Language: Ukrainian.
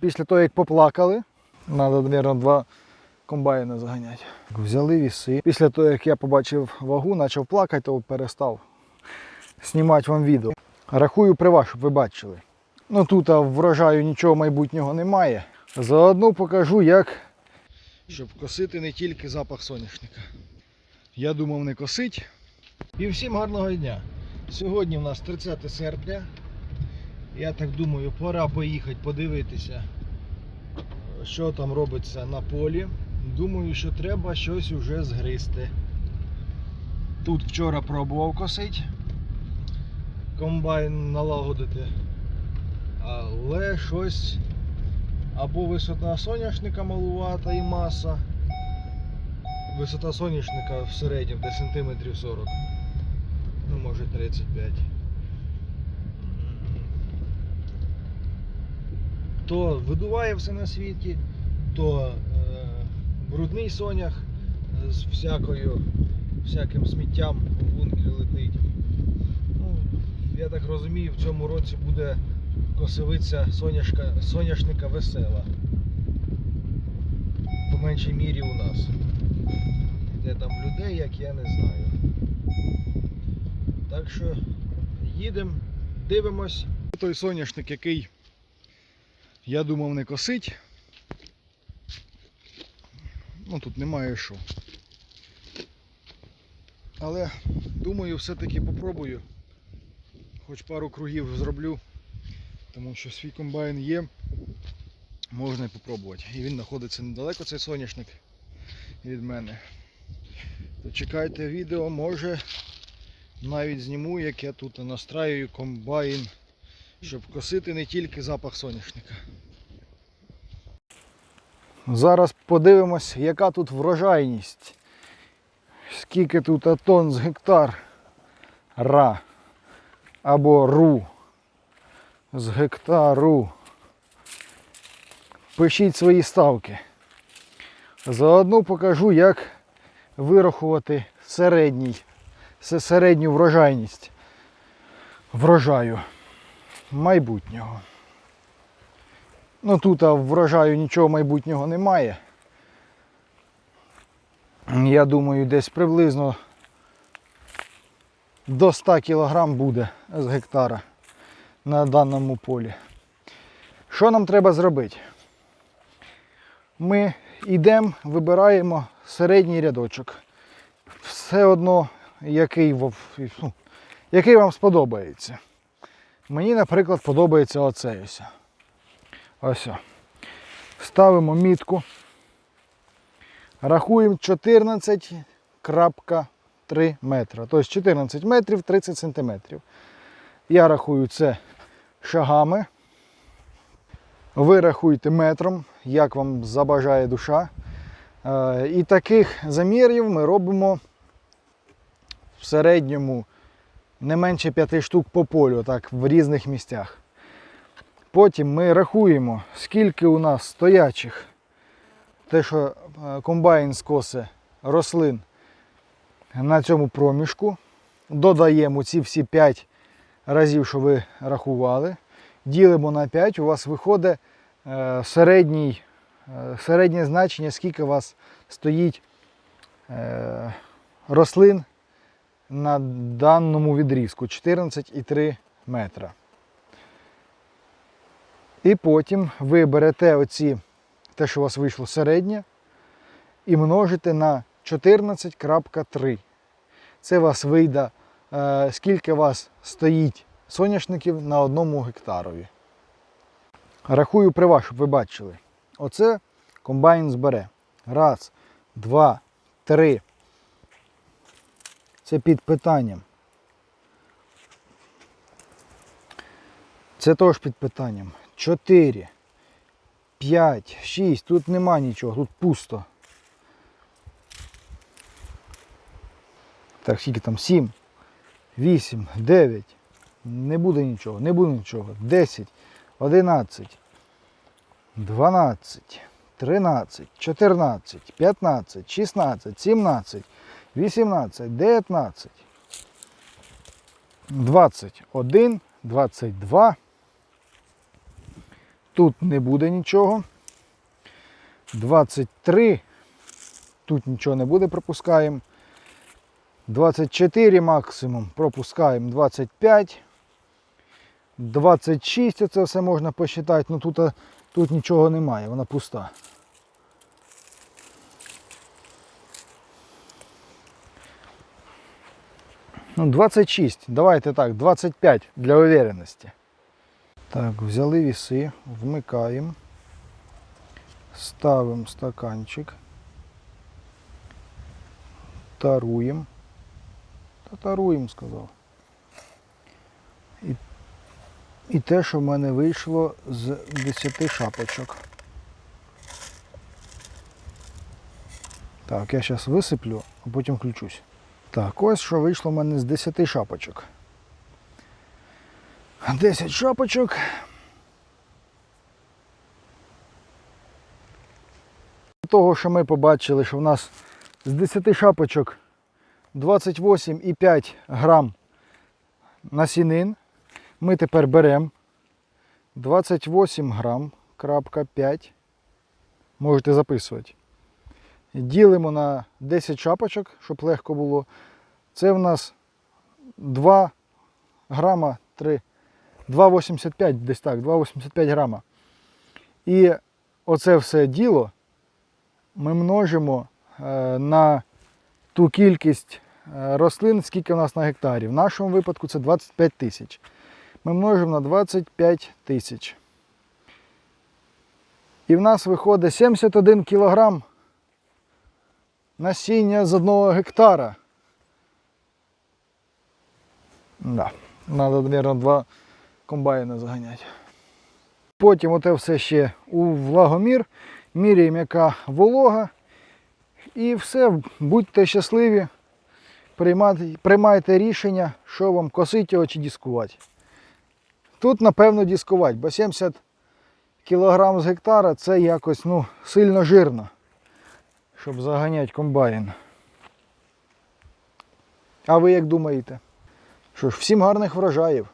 Після того, як поплакали, треба, мабуть, два комбайни заганяти. Взяли віси. Після того, як я побачив вагу, почав плакати, то перестав знімати вам відео. Рахую при вас, щоб ви бачили. Ну тут врожаю нічого майбутнього немає. Заодно покажу, як. Щоб косити не тільки запах соняшника. Я думав не косить. І всім гарного дня. Сьогодні в нас 30 серпня. Я так думаю, пора поїхати подивитися, що там робиться на полі. Думаю, що треба щось уже згризти. Тут вчора пробував косити, комбайн налагодити, але щось або висота соняшника малувата і маса. Висота соняшника в середньому десь сантиметрів 40. Ну, може 35. То видуває все на світі, то е, брудний сонях з всякою, всяким сміттям в бункері летить. Ну, я так розумію, в цьому році буде косовиця соняшка, соняшника весела. По меншій мірі у нас. Де там людей, як я не знаю. Так що їдемо, дивимось. Той соняшник, який я думав не косить. Ну тут немає що. Але думаю, все-таки попробую. Хоч пару кругів зроблю, тому що свій комбайн є, можна і попробувати. І він знаходиться недалеко, цей соняшник від мене. То чекайте відео, може навіть зніму, як я тут настраюю комбайн, щоб косити не тільки запах соняшника. Зараз подивимось, яка тут врожайність. Скільки тут тонн з гектар ра або ру з гектару. Пишіть свої ставки. Заодно покажу, як вирахувати середній, середню врожайність врожаю майбутнього. Ну тут врожаю нічого майбутнього немає. Я думаю, десь приблизно до 100 кг буде з гектара на даному полі. Що нам треба зробити? Ми йдемо, вибираємо середній рядочок. Все одно, який, який вам сподобається. Мені, наприклад, подобається оцей ось. Ось. Ставимо мітку. Рахуємо 14,3 метра. Тобто 14 метрів 30 сантиметрів. Я рахую це шагами. Ви рахуйте метром, як вам забажає душа. Е, І таких замірів ми робимо в середньому не менше 5 штук по полю, так, в різних місцях. Потім ми рахуємо, скільки у нас стоячих, те, що е, комбайн скосе рослин на цьому проміжку. Додаємо ці всі 5 разів, що ви рахували. Ділимо на 5, у вас виходить е, середній, е, середнє значення, скільки у вас стоїть рослин на даному відрізку 14,3 метра. І потім ви берете оці, те, що у вас вийшло середнє, і множите на 14,3. Це вас вийде, е, скільки у вас стоїть соняшників на одному гектарові. Рахую при вас, щоб ви бачили. Оце комбайн збере. Раз, два, три. Це під питанням. Це теж під питанням. 4, 5, 6. Тут нема нічого, тут пусто. Так, скільки там? 7, 8, 9. Не буде нічого, не буде нічого. 10, 11, 12, 13, 14, 15, 16, 17, 18, 19, 21, 22, тут не буде нічого. 23. Тут нічого не буде, пропускаємо. 24 максимум, пропускаємо 25. 26 це все можна посчитати, ну тут, тут нічого немає, вона пуста. Ну, 26. Давайте так, 25 для уверенності. Так, взяли віси, вмикаємо. Ставимо стаканчик. Таруємо. Та таруємо, сказав. І, і те, що в мене вийшло з 10 шапочок. Так, я зараз висиплю, а потім включусь. Так, ось що вийшло в мене з 10 шапочок. 10 шапочок. Того, що ми побачили, що в нас з 10 шапочок 28,5 грам насінин. Ми тепер беремо 28 грам, крапка 5. Можете записувати. Ділимо на 10 шапочок, щоб легко було. Це в нас 2 грама 3. 2,85 десь так, 2,85 грама. І оце все діло ми множимо е, на ту кількість е, рослин, скільки у нас на гектарі. В нашому випадку це 25 тисяч. Ми множимо на 25 тисяч. І в нас виходить 71 кілограм насіння з одного гектара. Да. Надо, мабуть, два комбайни заганяти. Потім оте все ще у влагомір, міряємо, яка волога. І все, будьте щасливі, приймайте, приймайте рішення, що вам косити його чи дискувати. Тут, напевно, дискувати, бо 70 кг з гектара це якось ну, сильно жирно, щоб заганяти комбайн. А ви як думаєте? Що ж, всім гарних врожаїв!